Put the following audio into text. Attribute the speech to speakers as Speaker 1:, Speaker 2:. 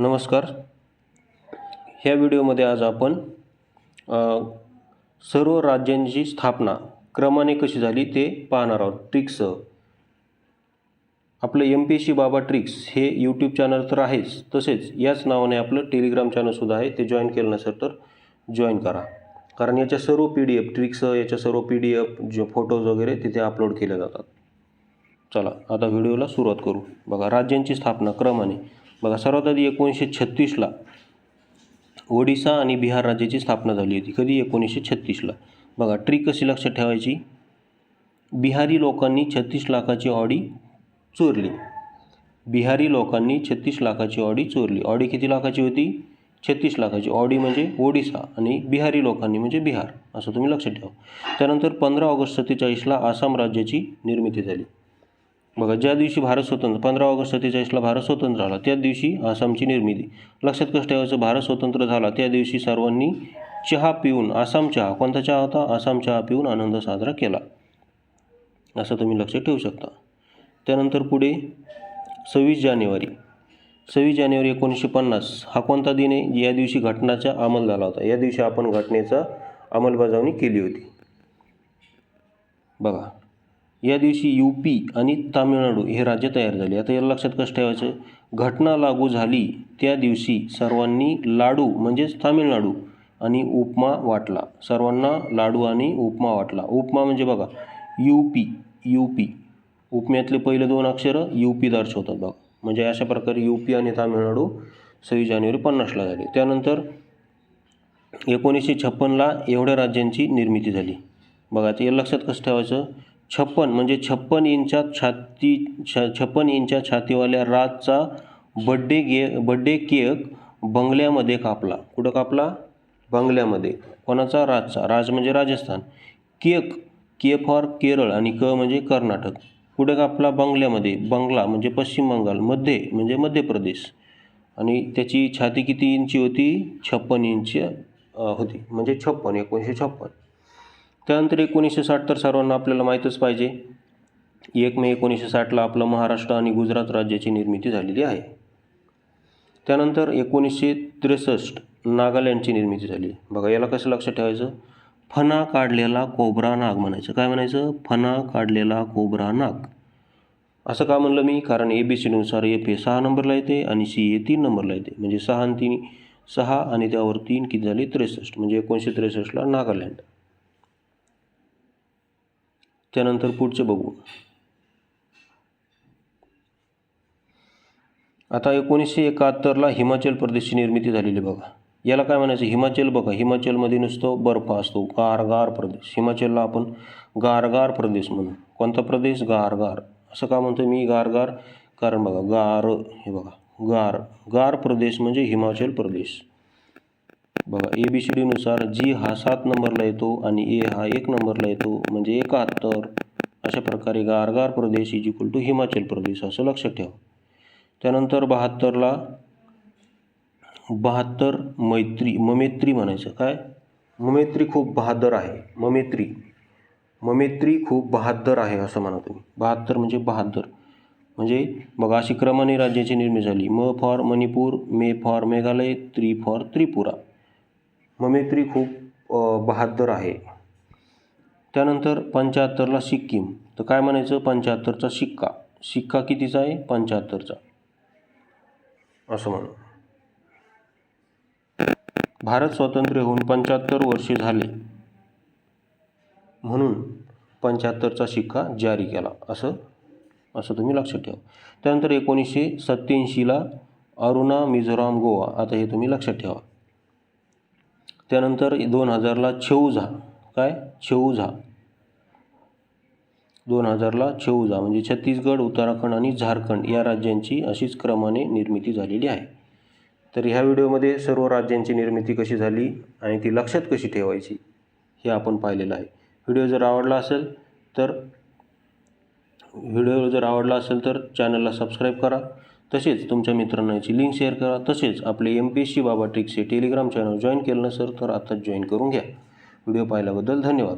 Speaker 1: नमस्कार. ह्या व्हिडिओमध्ये आज आपण सर्व राज्यांची स्थापना क्रमाने कशी झाली ते पाहणार आहोत. ट्रिक्ससह आपलं M P S C Baba tricks हे यूट्यूब चॅनल तर आहेच तसेच याच नावाने आपलं टेलिग्राम चॅनलसुद्धा आहे ते जॉईन केलं नसेल तर जॉईन करा. कारण याच्या सर्व पी डी एफ ट्रिक्ससह याच्या सर्व पी डी एफ जे फोटोज वगैरे तिथे अपलोड केले जातात. चला आता व्हिडिओला सुरुवात करू. बघा राज्यांची स्थापना क्रमाने. बघा सर्वात आधी एकोणीसशे छत्तीसला ओडिसा आणि बिहार राज्याची स्थापना झाली होती. कधी? एकोणीसशे छत्तीसला. बघा ट्रिक कशी लक्षात ठेवायची? बिहारी लोकांनी छत्तीस लाखाची ऑडी चोरली. बिहारी लोकांनी छत्तीस लाखाची ऑडी चोरली. ऑडी किती लाखाची होती? छत्तीस लाखाची. ऑडी म्हणजे ओडिसा आणि बिहारी लोकांनी म्हणजे बिहार. असं तुम्ही लक्षात ठेवा. त्यानंतर पंधरा ऑगस्ट सत्तेचाळीसला आसाम राज्याची निर्मिती झाली. बघा ज्या दिवशी भारत स्वतंत्र पंधरा ऑगस्ट सत्तेचाळीसला भारत स्वतंत्र झाला त्याच दिवशी आसामची निर्मिती. लक्षात कसं ठेवायचं भारत स्वतंत्र झाला त्या दिवशी सर्वांनी चहा पिऊन आसाम चहा कोणता चहा होता? आसाम चहा पिऊन आनंद साजरा केला. असं तुम्ही लक्षात ठेवू शकता. त्यानंतर पुढे सव्वीस जानेवारी. सव्वीस जानेवारी एकोणीसशे पन्नास हा कोणता दिन आहे? या दिवशी घटनाचा अंमल झाला होता. या दिवशी आपण घटनेचा अंमलबजावणी केली होती. बघा या दिवशी यू पी आणि तामिळनाडू हे राज्य तयार झाले. आता याला लक्षात कसं ठेवायचं? घटना लागू झाली त्या दिवशी सर्वांनी लाडू म्हणजेच तामिळनाडू आणि उपमा वाटला. सर्वांना लाडू आणि उपमा वाटला. उपमा म्हणजे बघा यू पी यू पी उपम्यातले पहिले दोन अक्षरं यू पी दर्शवतात बघा. म्हणजे अशा प्रकारे यू पी आणि तामिळनाडू सव्वीस जानेवारी पन्नासला झाले. त्यानंतर एकोणीसशे छप्पनला एवढ्या राज्यांची निर्मिती झाली. बघा ते लक्षात कसं ठेवायचं? छप्पन म्हणजे छप्पन इंचात छाती छ छप्पन इंचा छातीवाल्या राजचा बड्डे गे बड्डे केक बंगल्यामध्ये कापला. कुठं कापला? बंगल्यामध्ये. कोणाचा? राजचा. राज म्हणजे Rajasthan. Cake K for Kerala आणि क म्हणजे कर्नाटक. कुठे कापला? बंगल्यामध्ये. बंगला म्हणजे पश्चिम बंगाल. मध्ये म्हणजे मध्य प्रदेश आणि त्याची छाती किती इंची होती? छप्पन इंच होती. म्हणजे छप्पन एकोणीसशे छप्पन. त्यानंतर एकोणीसशे साठ तर सर्वांना आपल्याला माहीतच पाहिजे. एक मे एकोणीसशे साठला आपलं महाराष्ट्र आणि गुजरात राज्याची निर्मिती झालेली आहे. त्यानंतर एकोणीसशे त्रेसष्ट नागालँडची निर्मिती झाली. बघा याला कसं लक्षात ठेवायचं? फणा काढलेला कोबरा नाग म्हणायचं. काय म्हणायचं? फणा काढलेला कोबरा नाग. असं का म्हणलं मी? कारण ए बी सीनुसार एफ ए सहा नंबरला येते आणि सी ए तीन नंबरला येते. म्हणजे सहा आणि तीन सहा आणि त्यावर तीन किती झाले? त्रेसष्ट. म्हणजे एकोणीसशे त्रेसष्टला नागालँड. त्यानंतर पुढचे बघू. आता एकोणीसशे एकाहत्तरला हिमाचल प्रदेशची निर्मिती झालेली बघा. याला काय म्हणायचं? हिमाचल बघा. हिमाचलमध्ये नुसतं बर्फ असतो. गारगार प्रदेश. हिमाचलला आपण गारगार प्रदेश म्हणू. कोणता प्रदेश? गारगार. असं का म्हणतो मी? गारगार? कारण बघा गार हे बघा. गार गार प्रदेश म्हणजे हिमाचल प्रदेश. बघा ए बी सी डीनुसार जी हा सात नंबरला येतो आणि ए हा एक नंबरला येतो म्हणजे एकाहत्तर. अशा प्रकारे गारगार प्रदेश is equal to Himachal Pradesh असं लक्षात ठेवा. त्यानंतर बहात्तरला बहात्तर मैत्री ममेत्री म्हणायचं काय? ममेत्री खूप बहादर आहे ममेत्री. ममेत्री खूप बहादर आहे असं म्हणा तुम्ही. बहात्तर म्हणजे बहादर. म्हणजे बघा अशी क्रमाने राज्याची निर्मिती झाली. म फॉर मणिपूर मे फॉर मेघालय त्री फॉर त्रिपुरा. ममेत्री खूप बहाद्दर आहे. त्यानंतर पंच्याहत्तरला सिक्कीम. तर काय म्हणायचं? पंच्याहत्तरचा शिक्का. शिक्का कितीचा आहे? पंच्याहत्तरचा. असं म्हणू. भारत स्वातंत्र्य होऊन पंच्याहत्तर वर्षे झाले. म्हणून पंच्याहत्तरचा शिक्का जारी केला. असं असं तुम्ही लक्षात ठेवा. त्यानंतर एकोणीसशे सत्त्याऐंशीला अरुणा मिझोराम गोवा. आता हे तुम्ही लक्षात ठेवा. त्यानंतर दोन हजारला छेऊझा. काय? छेऊझा. दोन हजारला छेऊझा म्हणजे छत्तीसगड उत्तराखंड आणि झारखंड या राज्यांची अशीच क्रमाने निर्मिती झालेली आहे. तर ह्या व्हिडिओमध्ये सर्व राज्यांची निर्मिती कशी झाली आणि ती लक्षात कशी ठेवायची हे आपण पाहिलेलं आहे. व्हिडिओ जर आवडला असेल तर व्हिडिओ जर आवडला असेल तर चॅनलला सबस्क्राईब करा. तसेच तुमच्या मित्रांना याची लिंक शेअर करा. तसेच आपले M P S C Baba tricks हे टेलिग्राम चॅनल जॉईन केलं नसेल तर आत्ताच जॉईन करून घ्या. व्हिडिओ पाहिल्याबद्दल धन्यवाद.